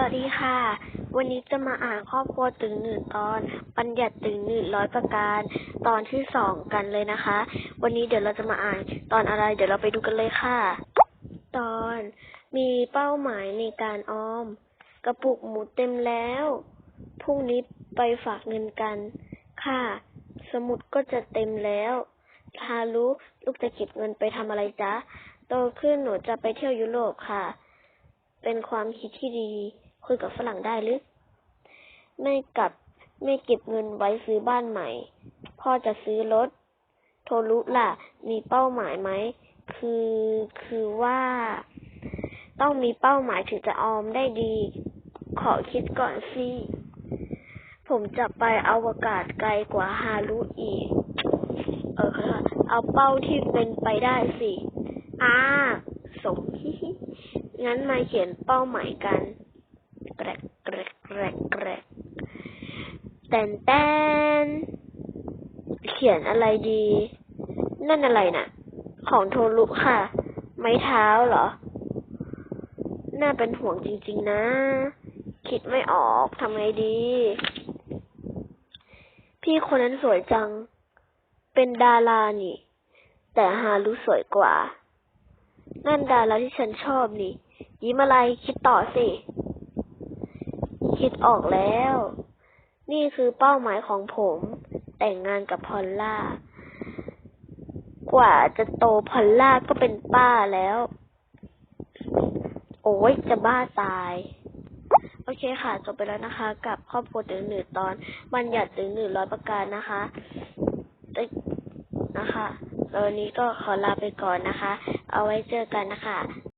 สวัสดีค่ะ วันนี้จะมาอ่านครอบครัวตึงหนึ่งตอนบัญญัติตึงหนึ่งร้อยประการ ตอนที่สองกันเลยนะคะ วันนี้เดี๋ยวเราจะมาอ่านตอนอะไร เดี๋ยวเราไปดูกันเลยค่ะ ตอนมีเป้าหมายในการออม กระปุกหมูเต็มแล้วพรุ่งนี้ไปฝากเงินกัน ค่ะ สมุดก็จะเต็มแล้วฮารุลูกจะเก็บเงินไปทำอะไรจ๊ะโตขึ้นหนูจะไปเที่ยวยุโรปค่ะ เป็นความคิดที่ดี คุยกับฝรั่งได้หรือ ไม่กลับไม่เก็บเงินไว้ซื้อบ้านใหม่ พ่อจะซื้อรถ โทรุล่ะ มีเป้าหมายไหม คือคือว่า ต้องมีเป้าหมายถึงจะออมได้ดี ขอคิดก่อนสิ ผมจะไปอวกาศไกลกว่าฮารุอีก เออค่ะ เอาเป้าที่เป็นไปได้สิ อ่า สม งั้นมาเขียนเป้าหมายกัน รกแกรกแกรกแตนแตนเขียนอะไรดี นั่นอะไรน่ะ ของโทรุค่ะ ไม้เท้าเหรอ น่าเป็นห่วงจริง ๆ นะ คิดไม่ออกทำไงดี พี่คนนั้นสวยจัง เป็นดารานี่ แต่ฮารุสวยกว่า นั่นดาราที่ฉันชอบนี่ ยิ้มอะไรคิดต่อสิ คิดออกแล้ว นี่คือเป้าหมายของผม แต่งงานกับพอลล่า กว่าจะโตพอลล่าก็เป็นป้าแล้ว โอ้ยจะบ้าตาย โอเคค่ะ จบไปแล้วนะคะ กับครอบครัวตึงหนึ่งตอนบัญญัติตึงหนึ่งร้อยประการนะคะนะคะแล้ววันนี้ก็ขอลาไปก่อนนะคะ เอาไว้เจอกันนะคะ